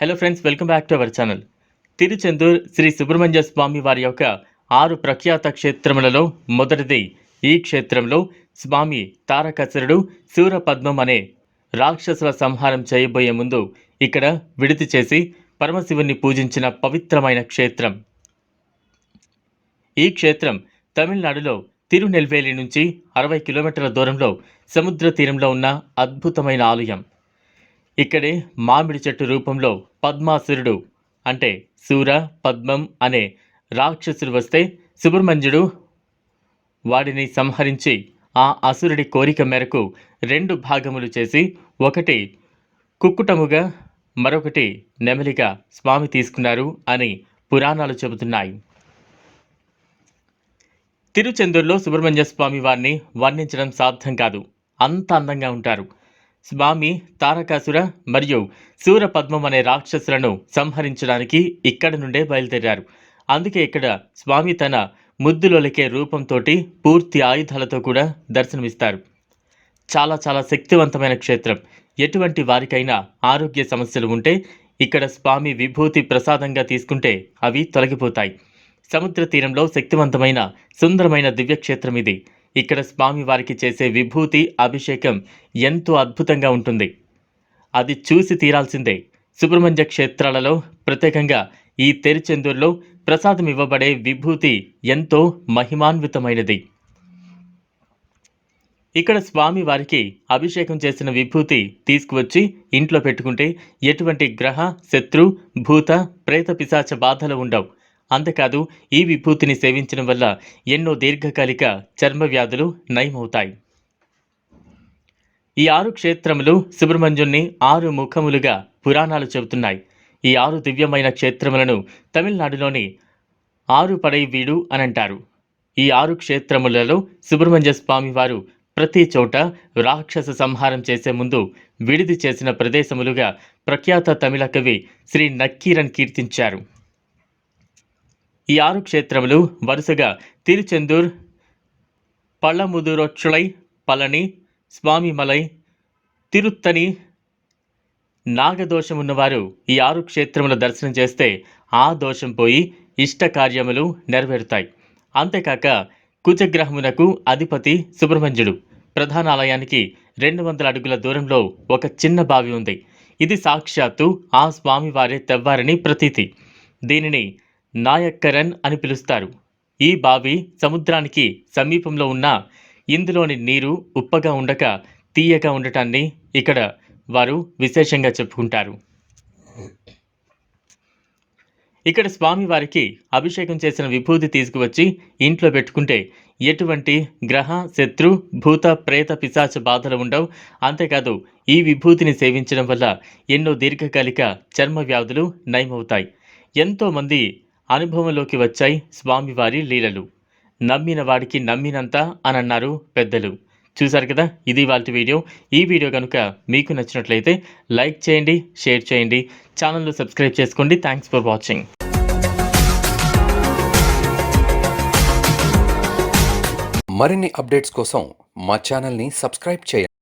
Hello friends welcome back to our channel Tiruchendur Sri Subrahmanya Swamy వారి యొక్క ఆరు ప్రఖ్యాత క్షేత్రములలో మొదటిది ఈ క్షేత్రంలో స్వామి తారకసురుడు శూరపద్మం అనే రాక్షసుల సంహారం చేయబోయే ముందు ఇక్కడ విడితి చేసి పరమశివుని పూజించిన పవిత్రమైన క్షేత్రం. ఈ క్షేత్రం తమిళనాడులో తిరునెల్వేలి నుంచి అరవై కిలోమీటర్ల దూరంలో సముద్ర తీరంలో ఉన్న అద్భుతమైన ఆలయం. ఇక్కడే మామిడి చెట్టు రూపంలో పద్మాసురుడు. అంటే సూర పద్మం అనే రాక్షసుడు వస్తే సుబ్రహ్మణ్యుడు వాడిని సంహరించి ఆ అసురుడి కోరిక మేరకు రెండు భాగములు చేసి ఒకటి కుక్కుటముగా మరొకటి నెమలిగా స్వామి తీసుకున్నారు అని పురాణాలు చెబుతున్నాయి. తిరుచెందూరులో సుబ్రహ్మణ్య స్వామి వారిని వర్ణించడం సాధ్యం కాదు. అంత అందంగా ఉంటారు. స్వామి తారకాసుర మరియు సూరపద్మం అనే రాక్షసులను సంహరించడానికి ఇక్కడ నుండే బయలుదేరారు. అందుకే ఇక్కడ స్వామి తన ముద్దులొలికే రూపంతోటి పూర్తి ఆయుధాలతో కూడా దర్శనమిస్తారు. చాలా చాలా శక్తివంతమైన క్షేత్రం. ఎటువంటి వారికైనా ఆరోగ్య సమస్యలు ఉంటే ఇక్కడ స్వామి విభూతి ప్రసాదంగా తీసుకుంటే అవి తొలగిపోతాయి. సముద్ర తీరంలో శక్తివంతమైన సుందరమైన దివ్యక్షేత్రం ఇది. ఇక్కడ స్వామి వారికి చేసే విభూతి అభిషేకం ఎంతో అద్భుతంగా ఉంటుంది. అది చూసి తీరాల్సిందే. సుబ్రహ్మణ్య క్షేత్రాలలో ప్రత్యేకంగా ఈ తెరిచెందూరులో ప్రసాదం ఇవ్వబడే విభూతి ఎంతో మహిమాన్వితమైనది. ఇక్కడ స్వామి వారికి అభిషేకం చేసిన విభూతి తీసుకువచ్చి ఇంట్లో పెట్టుకుంటే ఎటువంటి గ్రహ శత్రు భూత ప్రేత పిశాచ బాధలు ఉండవు. అంతేకాదు ఈ విభూతిని సేవించడం వల్ల ఎన్నో దీర్ఘకాలిక చర్మ వ్యాధులు నయమవుతాయి. ఈ ఆరు క్షేత్రములు సుబ్రహ్మణ్యుణ్ణి ఆరు ముఖములుగా పురాణాలు చెబుతున్నాయి. ఈ ఆరు దివ్యమైన క్షేత్రములను తమిళనాడులోని ఆరు పడై వీడు అని అంటారు. ఈ ఆరు క్షేత్రములలో సుబ్రహ్మణ్య స్వామి వారు ప్రతి చోట రాక్షస సంహారం చేసే ముందు విడిది చేసిన ప్రదేశములుగా ప్రఖ్యాత తమిళ కవి శ్రీ నక్కీరన్ కీర్తించారు. ఈ ఆరు క్షేత్రములు వరుసగా తిరుచెందూర్ పళ్ళముదురొచ్చులై పళని స్వామిమలై తిరుత్తని నాగదోషమున్నవారు ఈ ఆరు క్షేత్రముల దర్శనం చేస్తే ఆ దోషం పోయి ఇష్ట కార్యములు నెరవేరుతాయి. అంతేకాక కుజగ్రహమునకు అధిపతి సుబ్రహ్మణ్యుడు. ప్రధాన ఆలయానికి రెండు వందల అడుగుల దూరంలో ఒక చిన్న బావి ఉంది. ఇది సాక్షాత్తు ఆ స్వామివారే తెవ్వారని ప్రతీతి. దీనిని నాయక్కరన్ అని పిలుస్తారు. ఈ బావి సముద్రానికి సమీపంలో ఉన్న ఇందులోని నీరు ఉప్పగా ఉండక తీయగా ఉండటాన్ని ఇక్కడ వారు విశేషంగా చెప్పుకుంటారు. ఇక్కడ స్వామివారికి అభిషేకం చేసిన విభూతి తీసుకువచ్చి ఇంట్లో పెట్టుకుంటే ఎటువంటి గ్రహ శత్రు భూత ప్రేత పిశాచ బాధలు ఉండవు. అంతేకాదు ఈ విభూతిని సేవించడం వల్ల ఎన్నో దీర్ఘకాలిక చర్మ వ్యాధులు నయమవుతాయి. ఎంతోమంది అనుభవంలోకి వచ్చాయి స్వామివారి లీలలు. నమ్మిన వాడికి నమ్మినంత అని అన్నారు పెద్దలు. చూసారు కదా? ఇది వాళ్ళ వీడియో. ఈ వీడియో కనుక మీకు నచ్చినట్లయితే లైక్ చేయండి షేర్ చేయండి. ఛానల్ను సబ్స్క్రైబ్ చేసుకోండి. థ్యాంక్స్ ఫర్ వాచింగ్ మరిన్ని అప్డేట్స్ కోసం మా ఛానల్ని సబ్స్క్రైబ్ చేయండి.